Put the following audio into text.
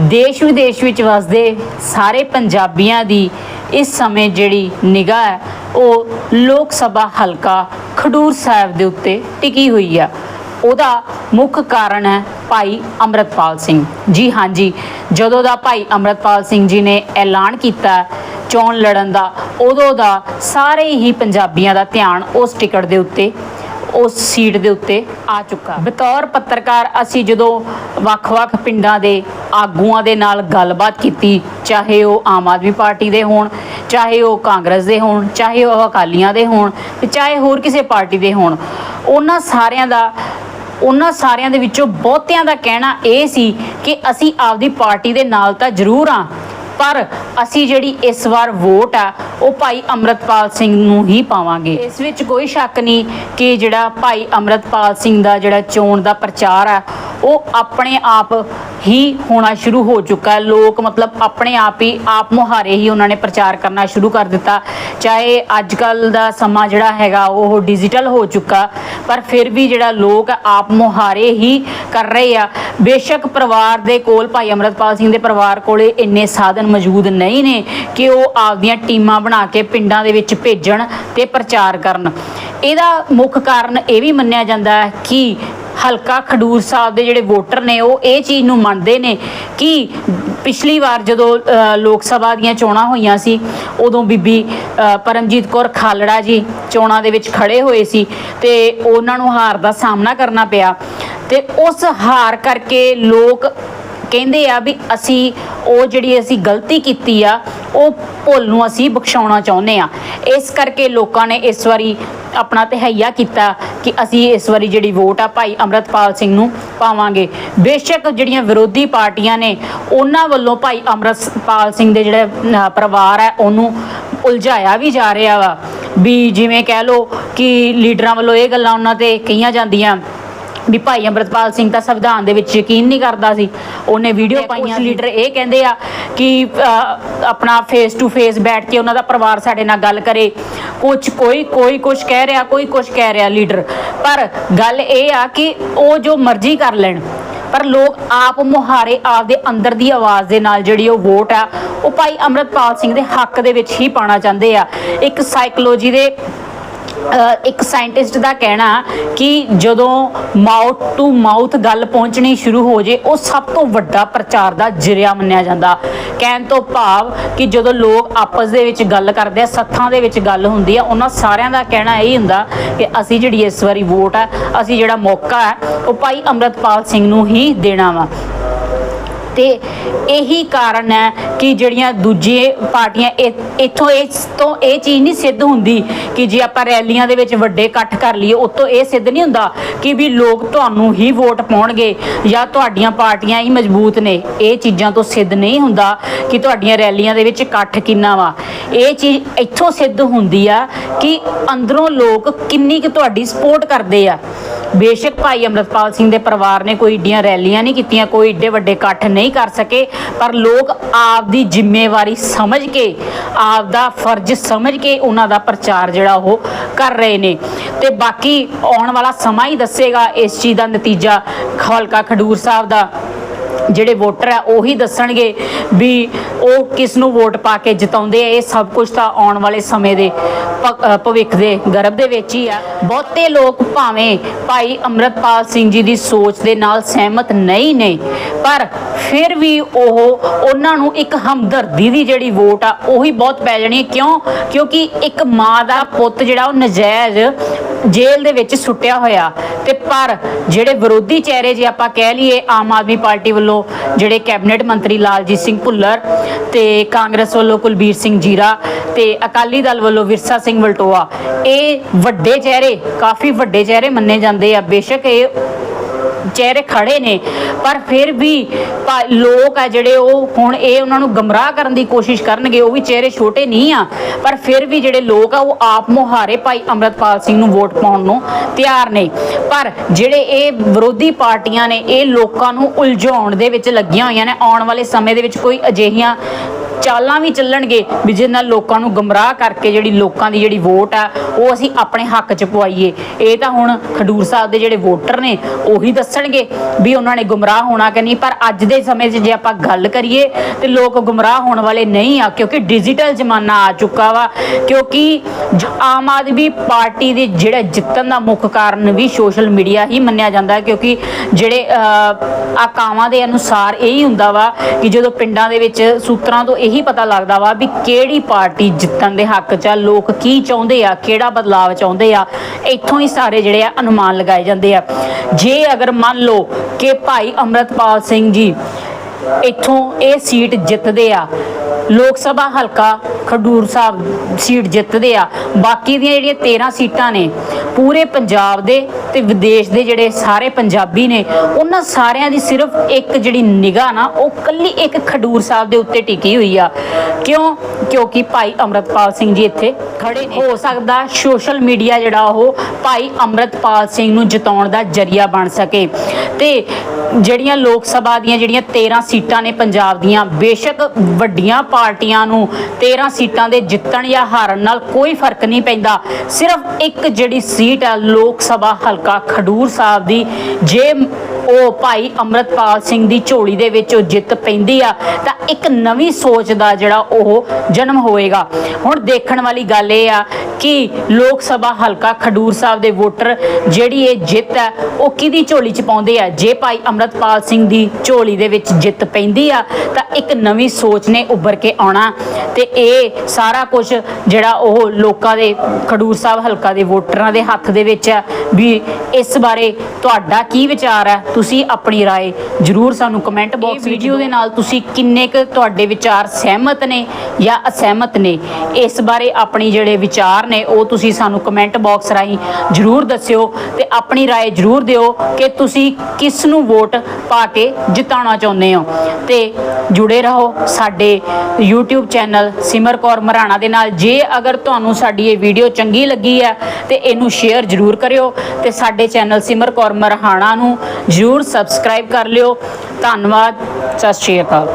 ਦੇਸ਼ ਵਿਦੇਸ਼ ਵਿੱਚ ਵਸਦੇ ਸਾਰੇ ਪੰਜਾਬੀਆਂ ਦੀ ਇਸ ਸਮੇਂ ਜਿਹੜੀ ਨਿਗਾਹ ਹੈ, ਉਹ ਲੋਕ ਸਭਾ ਹਲਕਾ ਖਡੂਰ ਸਾਹਿਬ ਦੇ ਉੱਤੇ ਟਿਕੀ ਹੋਈ ਆ। ਉਹਦਾ ਮੁੱਖ ਕਾਰਨ ਹੈ ਭਾਈ ਅਮਰਤਪਾਲ ਸਿੰਘ। ਜੀ ਹਾਂਜੀ ਜਦੋਂ ਦਾ ਭਾਈ ਅਮਰਤਪਾਲ ਸਿੰਘ ਜੀ ਨੇ ਐਲਾਨ ਕੀਤਾ, ਚੋਣ ਲੜਨ ਦਾ, ਉਦੋਂ ਦਾ ਸਾਰੇ ਹੀ ਪੰਜਾਬੀਆਂ ਦਾ ਧਿਆਨ ਉਸ ਟਿਕਟ ਦੇ ਉੱਤੇ ਉਸ ਸੀਟ ਦੇ ਉੱਤੇ ਆ ਚੁੱਕਾ। ਬਤੌਰ ਪੱਤਰਕਾਰ ਅਸੀਂ ਜਦੋਂ ਵੱਖ-ਵੱਖ ਪਿੰਡਾਂ ਦੇ ਆਗੂਆਂ ਦੇ ਨਾਲ ਗੱਲਬਾਤ ਕੀਤੀ, ਚਾਹੇ ਉਹ ਆਮ ਆਦਮੀ ਪਾਰਟੀ ਦੇ ਹੋਣ, ਚਾਹੇ ਉਹ ਕਾਂਗਰਸ ਦੇ ਹੋਣ, ਚਾਹੇ ਉਹ ਅਕਾਲੀਆਂ ਦੇ ਹੋਣ ਤੇ ਚਾਹੇ ਹੋਰ ਕਿਸੇ ਪਾਰਟੀ ਦੇ ਹੋਣ, ਉਹਨਾਂ ਸਾਰਿਆਂ ਦਾ, ਉਹਨਾਂ ਸਾਰਿਆਂ ਦੇ ਵਿੱਚੋਂ ਬਹੁਤਿਆਂ ਦਾ ਕਹਿਣਾ ਇਹ ਸੀ ਕਿ ਅਸੀਂ ਆਪਦੀ ਪਾਰਟੀ ਦੇ ਨਾਲ ਤਾਂ ਜ਼ਰੂਰ ਆ ਪਰ ਅਸੀਂ ਜਿਹੜੀ ਇਸ ਵਾਰ ਵੋਟ ਆ, ਉਹ ਭਾਈ ਅਮਰਤਪਾਲ ਸਿੰਘ ਨੂੰ ਹੀ ਪਾਵਾਂਗੇ। ਇਸ ਵਿੱਚ ਕੋਈ ਸ਼ੱਕ ਨਹੀਂ ਕਿ ਜਿਹੜਾ ਭਾਈ ਅਮਰਤਪਾਲ ਸਿੰਘ ਦਾ ਜਿਹੜਾ ਚੋਣ ਦਾ ਪ੍ਰਚਾਰ ਆ ਉਹ ਆਪਣੇ ਆਪ ਹੀ ਹੋਣਾ ਸ਼ੁਰੂ ਹੋ ਚੁੱਕਾ ਹੈ। ਲੋਕ ਮਤਲਬ ਆਪਣੇ ਆਪ ਹੀ, ਆਪ ਮੁਹਾਰੇ ਹੀ ਉਹਨਾਂ ਨੇ ਪ੍ਰਚਾਰ ਕਰਨਾ ਸ਼ੁਰੂ ਕਰ ਦਿੱਤਾ। ਚਾਹੇ ਅੱਜ ਕੱਲ ਦਾ ਸਮਾਂ ਜਿਹੜਾ ਹੈਗਾ, ਉਹ ਡਿਜੀਟਲ ਹੋ ਚੁੱਕਾ, ਪਰ ਫਿਰ ਵੀ ਜਿਹੜਾ ਲੋਕ ਆਪ ਮੁਹਾਰੇ ਹੀ ਕਰ ਰਹੇ ਆ। ਬੇਸ਼ੱਕ ਪਰਿਵਾਰ ਦੇ ਕੋਲ, ਭਾਈ ਅਮਰਤਪਾਲ ਸਿੰਘ ਦੇ ਪਰਿਵਾਰ ਕੋਲੇ ਇੰਨੇ ਸਾਧਨ ਮੌਜੂਦ ਨਹੀਂ ਨੇ ਕਿ ਉਹ ਆਪਦੀਆਂ ਟੀਮਾਂ ਬਣਾ ਕੇ ਪਿੰਡਾਂ ਦੇ ਵਿੱਚ ਭੇਜਣ ਤੇ ਪ੍ਰਚਾਰ ਕਰਨ। ਇਹਦਾ ਮੁੱਖ ਕਾਰਨ ਇਹ ਵੀ ਮੰਨਿਆ ਜਾਂਦਾ ਹੈ ਕਿ ਹਲਕਾ ਖਡੂਰ ਸਾਹਿਬ ਦੇ ਜਿਹੜੇ ਵੋਟਰ ਨੇ, ਉਹ ਇਹ ਚੀਜ਼ ਨੂੰ ਮੰਨਦੇ ਨੇ ਕਿ ਪਿਛਲੀ ਵਾਰ ਜਦੋਂ ਲੋਕ ਸਭਾ ਦੀਆਂ ਚੋਣਾਂ ਹੋਈਆਂ ਸੀ, ਉਦੋਂ ਬੀਬੀ ਪਰਮਜੀਤ ਕੌਰ ਖਾਲੜਾ ਜੀ ਚੋਣਾਂ ਦੇ ਵਿੱਚ ਖੜੇ ਹੋਏ ਸੀ ਤੇ ਉਹਨਾਂ ਨੂੰ ਹਾਰ ਦਾ ਸਾਹਮਣਾ ਕਰਨਾ ਪਿਆ ਤੇ ਉਸ ਹਾਰ ਕਰਕੇ ਲੋਕ ਕਹਿੰਦੇ ਆ ਵੀ ਅਸੀਂ ਉਹ ਜਿਹੜੀ ਅਸੀਂ ਗਲਤੀ ਕੀਤੀ ਆ, ਉਹ ਭੁੱਲ ਨੂੰ ਅਸੀਂ ਬਖਸ਼ਾਉਣਾ ਚਾਹੁੰਦੇ ਆ। ਇਸ ਕਰਕੇ ਲੋਕਾਂ ਨੇ ਇਸ ਵਾਰੀ ਆਪਣਾ ਤਹਈਆ ਕੀਤਾ ਕਿ ਅਸੀਂ ਇਸ ਵਾਰੀ ਜਿਹੜੀ ਵੋਟ ਆ ਭਾਈ ਅਮਰਤਪਾਲ ਸਿੰਘ ਨੂੰ ਪਾਵਾਂਗੇ। ਬੇਸ਼ੱਕ ਜਿਹੜੀਆਂ ਵਿਰੋਧੀ ਪਾਰਟੀਆਂ ਨੇ, ਉਹਨਾਂ ਵੱਲੋਂ ਭਾਈ ਅਮਰਤਪਾਲ ਸਿੰਘ ਦੇ ਜਿਹੜੇ ਪਰਿਵਾਰ ਹੈ ਉਹਨੂੰ ਉਲਝਾਇਆ ਵੀ ਜਾ ਰਿਹਾ ਵਾ। ਵੀ ਜਿਵੇਂ ਕਹਿ ਲਓ ਕਿ ਲੀਡਰਾਂ ਵੱਲੋਂ ਇਹ ਗੱਲਾਂ ਉਹਨਾਂ ਤੇ ਕਹੀਆਂ ਜਾਂਦੀਆਂ। ਵੀ ਭਾਈ ਅੰਮ੍ਰਿਤਪਾਲ ਸਿੰਘ ਤਾਂ ਸੰਵਿਧਾਨ ਦੇ ਵਿੱਚ ਯਕੀਨ ਨਹੀਂ ਕਰਦਾ ਸੀ। ਉਹਨੇ ਵੀਡੀਓ ਪਾਈਆਂ ਲੀਡਰ ਇਹ ਕਹਿੰਦੇ ਆ ਕਿ ਆਪਣਾ ਫੇਸ ਟੂ ਫੇਸ ਬੈਠ ਕੇ ਉਹਨਾਂ ਦਾ ਪਰਿਵਾਰ ਸਾਡੇ ਨਾਲ ਗੱਲ ਕਰੇ। ਕੁਝ ਕੋਈ ਕੋਈ ਕੁਝ ਕਹਿ ਰਿਹਾ ਕੋਈ ਕੁਝ ਕਹਿ ਰਿਹਾ ਲੀਡਰ। ਪਰ ਗੱਲ ਇਹ ਆ ਕਿ ਉਹ ਜੋ ਮਰਜ਼ੀ ਕਰ ਲੈਣ। ਪਰ ਲੋਕ ਆਪ ਮੁਹਾਰੇ ਆਪਦੇ ਅੰਦਰ ਦੀ ਆਵਾਜ਼ ਦੇ ਨਾਲ ਜਿਹੜੀ ਉਹ ਵੋਟ ਆ ਉਹ ਭਾਈ ਅੰਮ੍ਰਿਤਪਾਲ ਸਿੰਘ ਦੇ ਹੱਕ ਦੇ ਵਿੱਚ ਹੀ ਪਾਣਾ ਚਾਹੁੰਦੇ ਆ। ਇੱਕ ਸਾਈਕੋਲੋਜੀ ਦੇ ਇੱਕ ਸਾਇੰਟਿਸਟ ਦਾ ਕਹਿਣਾ ਕਿ ਜਦੋਂ ਮਾਊਥ ਟੂ ਮਾਊਥ ਗੱਲ ਪਹੁੰਚਣੀ ਸ਼ੁਰੂ ਹੋ ਜੇ, ਉਹ ਸਭ ਤੋਂ ਵੱਡਾ ਪ੍ਰਚਾਰ ਦਾ ਜਰੀਆ ਮੰਨਿਆ ਜਾਂਦਾ। ਕਹਿਣ ਤੋਂ ਭਾਵ ਕਿ ਜਦੋਂ ਲੋਕ ਆਪਸ ਦੇ ਵਿੱਚ ਗੱਲ ਕਰਦੇ ਆ, ਸੱਥਾਂ ਦੇ ਵਿੱਚ ਗੱਲ ਹੁੰਦੀ ਆ, ਉਹਨਾਂ ਸਾਰਿਆਂ ਦਾ ਕਹਿਣਾ ਇਹ ਹੁੰਦਾ ਕਿ ਅਸੀਂ ਜਿਹੜੀ ਇਸ ਵਾਰੀ ਵੋਟ ਆ, ਅਸੀਂ ਜਿਹੜਾ ਮੌਕਾ ਹੈ ਉਹ ਭਾਈ ਅਮਰਤਪਾਲ ਸਿੰਘ ਨੂੰ ਹੀ ਦੇਣਾ ਵਾ। ਤੇ ਇਹੀ ਕਾਰਨ ਹੈ ਕਿ ਜਿਹੜੀਆਂ ਦੂਜੇ ਪਾਰਟੀਆਂ ਇਹ- ਇੱਥੋਂ ਇਸ ਤੋਂ ਇਹ ਚੀਜ਼ ਨਹੀਂ ਸਿੱਧ ਹੁੰਦੀ ਕਿ ਜੇ ਆਪਾਂ ਰੈਲੀਆਂ ਦੇ ਵਿੱਚ ਵੱਡੇ ਇਕੱਠ ਕਰ ਲਈਏ, ਉਤੋਂ ਇਹ ਸਿੱਧ ਨਹੀਂ ਹੁੰਦਾ ਕਿ ਵੀ ਲੋਕ ਤੁਹਾਨੂੰ ਹੀ ਵੋਟ ਪਾਉਣਗੇ ਜਾਂ ਤੁਹਾਡੀਆਂ ਪਾਰਟੀਆਂ ਹੀ ਮਜ਼ਬੂਤ ਨੇ। ਇਹ ਚੀਜ਼ਾਂ ਤੋਂ ਸਿੱਧ ਨਹੀਂ ਹੁੰਦਾ ਕਿ ਤੁਹਾਡੀਆਂ ਰੈਲੀਆਂ ਦੇ ਵਿੱਚ ਇਕੱਠ ਕਿੰਨਾ ਵਾ। ਇਹ ਚੀਜ਼ ਇੱਥੋਂ ਸਿੱਧ ਹੁੰਦੀ ਆ ਕਿ ਅੰਦਰੋਂ ਲੋਕ ਕਿੰਨੀ ਕੁ ਤੁਹਾਡੀ ਸਪੋਰਟ ਕਰਦੇ ਆ। ਬੇਸ਼ੱਕ ਭਾਈ ਅਮਰਤਪਾਲ ਸਿੰਘ ਦੇ ਪਰਿਵਾਰ ਨੇ ਕੋਈ ਏਡੀਆਂ ਰੈਲੀਆਂ ਨਹੀਂ ਕੀਤੀਆਂ, ਕੋਈ ਏਡੇ ਵੱਡੇ ਇਕੱਠ ਨਹੀਂ ਕਰ ਸਕੇ, ਪਰ ਲੋਕ ਆਪ ਦੀ ਜ਼ਿੰਮੇਵਾਰੀ ਸਮਝ ਕੇ, ਆਪ ਦਾ ਫਰਜ਼ ਸਮਝ ਕੇ ਉਹਨਾਂ ਦਾ ਪ੍ਰਚਾਰ ਜਿਹੜਾ ਉਹ ਕਰ ਰਹੇ ਨੇ। ਤੇ ਬਾਕੀ ਆਉਣ ਵਾਲਾ ਸਮਾਂ ਹੀ ਦੱਸੇਗਾ ਇਸ ਚੀਜ਼ ਦਾ ਨਤੀਜਾ ਹਲਕਾ ਖਡੂਰ ਸਾਹਿਬ ਦਾ। ਜਿਹੜੇ ਵੋਟਰ ਆ, ਉਹੀ ਦੱਸਣਗੇ ਵੀ ਉਹ ਕਿਸ ਨੂੰ ਵੋਟ ਪਾ ਕੇ ਜਿਤਾਉਂਦੇ ਆ। ਇਹ ਸਭ ਕੁਝ ਤਾਂ ਆਉਣ ਵਾਲੇ ਸਮੇਂ ਦੇ ਭਵਿੱਖ ਦੇ ਗਰਭ ਦੇ ਵਿੱਚ ਹੀ ਆ। ਬਹੁਤੇ ਲੋਕ ਭਾਵੇਂ ਭਾਈ ਅਮਰਤਪਾਲ ਸਿੰਘ ਜੀ ਦੀ ਸੋਚ ਦੇ ਨਾਲ ਸਹਿਮਤ ਨਹੀਂ ਨੇ, ਪਰ ਫਿਰ ਵੀ ਉਹ, ਉਹਨਾਂ ਨੂੰ ਇੱਕ ਹਮਦਰਦੀ ਦੀ ਜਿਹੜੀ ਵੋਟ ਆ, ਉਹੀ ਬਹੁਤ ਪੈ ਜਾਣੀ ਹੈ। ਕਿਉਂ? ਕਿਉਂਕਿ ਇੱਕ ਮਾਂ ਦਾ ਪੁੱਤ ਜਿਹੜਾ ਉਹ ਨਜਾਇਜ਼ ਜੇਲ੍ਹ ਦੇ ਵਿੱਚ ਸੁੱਟਿਆ ਹੋਇਆ ਤੇ ਪਰ ਜਿਹੜੇ ਵਿਰੋਧੀ ਚਿਹਰੇ ਜੇ ਆਪਾਂ ਕਹਿ ਲਈਏ, ਆਮ ਆਦਮੀ ਪਾਰਟੀ ਵੱਲੋਂ ਜਿਹੜੇ ਕੈਬਨਿਟ ਮੰਤਰੀ ਲਾਲਜੀਤ ਸਿੰਘ ਭੁੱਲਰ ਤੇ ਕਾਂਗਰਸ ਵੱਲੋਂ ਕੁਲਬੀਰ ਸਿੰਘ ਜੀਰਾ ਤੇ ਅਕਾਲੀ ਦਲ ਵੱਲੋਂ ਵਿਰਸਾ ਸਿੰਘ ਵਲਟੋਆ, ਇਹ ਵੱਡੇ ਚਿਹਰੇ, ਕਾਫੀ ਵੱਡੇ ਚਿਹਰੇ ਮੰਨੇ ਜਾਂਦੇ ਆ। ਬੇਸ਼ੱਕ ਇਹ ਚਿਹਰੇ ਖੜੇ ਨੇ, ਪਰ ਫਿਰ ਵੀ ਲੋਕ ਆ ਜਿਹੜੇ ਉਹ ਹੁਣ ਇਹ ਉਹਨਾਂ ਨੂੰ ਗਮਰਾਹ ਕਰਨ ਦੀ ਕੋਸ਼ਿਸ਼ ਕਰਨਗੇ, ਉਹ ਵੀ ਚਿਹਰੇ ਛੋਟੇ ਨਹੀਂ ਆ। ਪਰ ਫਿਰ ਵੀ ਜਿਹੜੇ ਲੋਕ ਆ, ਉਹ ਆਪ ਮੁਹਾਰੇ ਭਾਈ ਅਮਰਤਪਾਲ ਸਿੰਘ ਨੂੰ ਵੋਟ ਪਾਉਣ ਨੂੰ ਤਿਆਰ ਨੇ। ਪਰ ਜਿਹੜੇ ਇਹ ਵਿਰੋਧੀ ਪਾਰਟੀਆਂ ਨੇ, ਇਹ ਲੋਕਾਂ ਨੂੰ ਉਲਝਾਉਣ ਦੇ ਵਿੱਚ ਲੱਗੀਆਂ ਹੋਈਆਂ ਨੇ। ਆਉਣ ਵਾਲੇ ਸਮੇਂ ਦੇ ਵਿੱਚ ਕੋਈ ਅਜਿਹੀਆਂ ਚਾਲਾਂ ਵੀ ਚੱਲਣਗੇ ਵੀ ਜਿਹਦੇ ਨਾਲ ਲੋਕਾਂ ਨੂੰ ਗਮਰਾਹ ਕਰਕੇ ਜਿਹੜੀ ਲੋਕਾਂ ਦੀ ਜਿਹੜੀ ਵੋਟ ਆ, ਉਹ ਅਸੀਂ ਆਪਣੇ ਹੱਕ 'ਚ ਪਵਾਈਏ। ਇਹ ਤਾਂ ਹੁਣ ਖਡੂਰ ਸਾਹਿਬ ਦੇ ਜਿਹੜੇ ਵੋਟਰ ਨੇ, ਉਹੀ ਦੱਸਣਗੇ ਵੀ ਉਹਨਾਂ ਨੇ ਗੁੰਮਰਾਹ ਹੋਣਾ ਕਿ ਨਹੀਂ। ਪਰ ਅੱਜ ਦੇ ਸਮੇਂ 'ਚ ਜੇ ਆਪਾਂ ਗੱਲ ਕਰੀਏ, ਤੇ ਲੋਕ ਗੁੰਮਰਾਹ ਹੋਣ ਵਾਲੇ ਨਹੀਂ ਆ, ਕਿਉਂਕਿ ਡਿਜੀਟਲ ਜ਼ਮਾਨਾ ਆ ਚੁੱਕਾ ਵਾ। ਕਿਉਂਕਿ ਆਮ ਆਦਮੀ ਪਾਰਟੀ ਦੇ ਜਿਹੜਾ ਜਿੱਤਣ ਦਾ ਮੁੱਖ ਕਾਰਨ ਵੀ ਸੋਸ਼ਲ ਮੀਡੀਆ ਹੀ ਮੰਨਿਆ ਜਾਂਦਾ ਹੈ। ਕਿਉਂਕਿ ਜਿਹੜੇ ਆਕਾਵਾਂ ਦੇ ਅਨੁਸਾਰ ਇਹੀ ਹੁੰਦਾ ਵਾ ਕਿ ਜਦੋਂ ਪਿੰਡਾਂ ਦੇ ਵਿੱਚ ਸੂਤਰਾਂ ਤੋਂ ਇਹੀ ਪਤਾ ਲੱਗਦਾ ਵਾ ਵੀ ਕਿਹੜੀ ਪਾਰਟੀ ਜਿੱਤਣ ਦੇ ਹੱਕ 'ਚ ਆ, ਲੋਕ ਕੀ ਚਾਹੁੰਦੇ ਆ, ਕਿਹੜਾ ਬਦਲਾਅ ਚਾਹੁੰਦੇ ਆ, ਇੱਥੋਂ ਹੀ ਸਾਰੇ ਜਿਹੜੇ ਆ ਅਨੁਮਾਨ ਲਗਾਏ ਜਾਂਦੇ ਆ। ਜੇ ਅਗਰ ਮੰਨ ਲਓ ਕਿ ਭਾਈ ਅਮਰਤਪਾਲ ਸਿੰਘ ਜੀ ਇੱਥੋਂ ਇਹ ਸੀਟ ਜਿੱਤਦੇ ਆ ਲੋਕ ਸਭਾ ਹਲਕਾ ਖਡੂਰ ਸਾਹਿਬ ਸੀਟ ਜਿੱਤਦੇ ਆ। ਬਾਕੀ ਦੀਆਂ ਜਿਹੜੀਆਂ 13 ਸੀਟਾਂ ਨੇ, ਪੂਰੇ ਪੰਜਾਬ ਦੇ ਤੇ ਵਿਦੇਸ਼ ਦੇ ਜਿਹੜੇ ਸਾਰੇ ਪੰਜਾਬੀ ਨੇ, ਉਹਨਾਂ ਸਾਰਿਆਂ ਦੀ ਸਿਰਫ ਇੱਕ ਜਿਹੜੀ ਨਿਗਾਹ ਨਾ, ਉਹ ਕੱਲੀ ਇੱਕ ਖਡੂਰ ਸਾਹਿਬ ਦੇ ਉੱਤੇ ਟਿਕੀ ਹੋਈ ਆ। ਕਿਉਂ? ਕਿਉਂਕਿ ਭਾਈ ਅਮਰਤਪਾਲ ਸਿੰਘ ਜੀ ਇੱਥੇ ਖੜੇ ਨੇ। ਹੋ ਸਕਦਾ ਸੋਸ਼ਲ ਮੀਡੀਆ ਜਿਹੜਾ ਉਹ ਭਾਈ ਅਮਰਤਪਾਲ ਸਿੰਘ ਨੂੰ ਜਿਤਾਉਣ ਦਾ ਜਰੀਆ ਬਣ ਸਕੇ। ਤੇ ਜਿਹੜੀਆਂ ਲੋਕ ਸਭਾ ਦੀਆਂ ਜਿਹੜੀਆਂ 13 ਸੀਟਾਂ ਨੇ ਪੰਜਾਬ ਦੀਆਂ, ਬੇਸ਼ੱਕ ਵੱਡੀਆਂ ਪਾਰਟੀਆਂ ਨੂੰ 13 ਸੀਟਾਂ ਦੇ ਜਿੱਤਣ ਜਾਂ ਹਾਰਨ ਨਾਲ ਕੋਈ ਫ਼ਰਕ ਨਹੀਂ ਪੈਂਦਾ। ਸਿਰਫ ਇੱਕ ਜਿਹੜੀ ਸੀਟ ਹੈ ਲੋਕ ਸਭਾ ਹਲਕਾ ਖਡੂਰ ਸਾਹਿਬ ਦੀ, ਜੇ ਉਹ ਭਾਈ ਅਮਰਤਪਾਲ ਸਿੰਘ ਦੀ ਝੋਲੀ ਦੇ ਵਿੱਚ ਉਹ ਜਿੱਤ ਪੈਂਦੀ ਆ, ਤਾਂ ਇੱਕ ਨਵੀਂ ਸੋਚ ਦਾ ਜਿਹੜਾ ਉਹ ਜਨਮ ਹੋਏਗਾ। ਹੁਣ ਦੇਖਣ ਵਾਲੀ ਗੱਲ ਇਹ ਆ ਕਿ ਲੋਕ ਸਭਾ ਹਲਕਾ ਖਡੂਰ ਸਾਹਿਬ ਦੇ ਵੋਟਰ ਜਿਹੜੀ ਇਹ ਜਿੱਤ ਹੈ ਉਹ ਕਿਹਦੀ ਝੋਲੀ 'ਚ ਪਾਉਂਦੇ ਆ? ਜੇ ਭਾਈ ਅਮਰਤਪਾਲ ਸਿੰਘ ਦੀ ਝੋਲੀ ਦੇ ਵਿੱਚ ਜਿੱਤ ਪੈਂਦੀ ਆ, ਤਾਂ ਇੱਕ ਨਵੀਂ ਸੋਚ ਨੇ ਉੱਭਰ ਕੇ ਆਉਣਾ ਤੇ ਇਹ ਸਾਰਾ ਕੁਝ ਜਿਹੜਾ ਉਹ ਲੋਕਾਂ ਦੇ ਖਡੂਰ ਸਾਹਿਬ ਹਲਕਾ ਦੇ ਵੋਟਰਾਂ ਦੇ ਹੱਥ ਦੇ ਵਿੱਚ ਹੈ ਵੀ ਇਸ ਬਾਰੇ ਤੁਹਾਡਾ ਕੀ ਵਿਚਾਰ ਹੈ ਤੁਸੀਂ ਆਪਣੀ رائے ਜਰੂਰ ਸਾਨੂੰ ਕਮੈਂਟ ਬਾਕਸ ਵੀਡੀਓ ਦੇ ਨਾਲ ਤੁਸੀਂ ਕਿੰਨੇ ਕੁ ਤੁਹਾਡੇ ਵਿਚਾਰ ਸਹਿਮਤ ਨੇ ਜਾਂ ਅਸਹਿਮਤ ਨੇ ਇਸ ਬਾਰੇ ਆਪਣੀ ਜਿਹੜੇ ਵਿਚਾਰ ਨੇ ਉਹ ਤੁਸੀਂ ਸਾਨੂੰ ਕਮੈਂਟ ਬਾਕਸ ਰਾਹੀਂ ਜਰੂਰ ਦੱਸਿਓ ਤੇ ਆਪਣੀ رائے ਜਰੂਰ ਦਿਓ ਕਿ ਤੁਸੀਂ ਕਿਸ ਨੂੰ ਵੋਟ ਪਾ ਕੇ ਜਿਤਾਉਣਾ ਚਾਹੁੰਦੇ ਹੋ ਤੇ ਜੁੜੇ ਰਹੋ ਸਾਡੇ YouTube ਚੈਨਲ ਸਿਮਰ ਕੌਰ ਮਰਾਣਾ ਦੇ ਨਾਲ ਜੇ ਅਗਰ ਤੁਹਾਨੂੰ ਸਾਡੀ ਇਹ ਵੀਡੀਓ ਚੰਗੀ ਲੱਗੀ ਹੈ ਤੇ ਇਹਨੂੰ ਸ਼ੇਅਰ ਜਰੂਰ ਕਰਿਓ ਤੇ ਸਾਡੇ ਚੈਨਲ ਸਿਮਰ ਕੌਰ ਮਰਾਣਾ ਨੂੰ ਜਰੂਰ ਸਬਸਕ੍ਰਾਈਬ ਕਰ ਲਿਓ। ਧੰਨਵਾਦ। ਸਤਿ ਸ਼੍ਰੀ ਅਕਾਲ।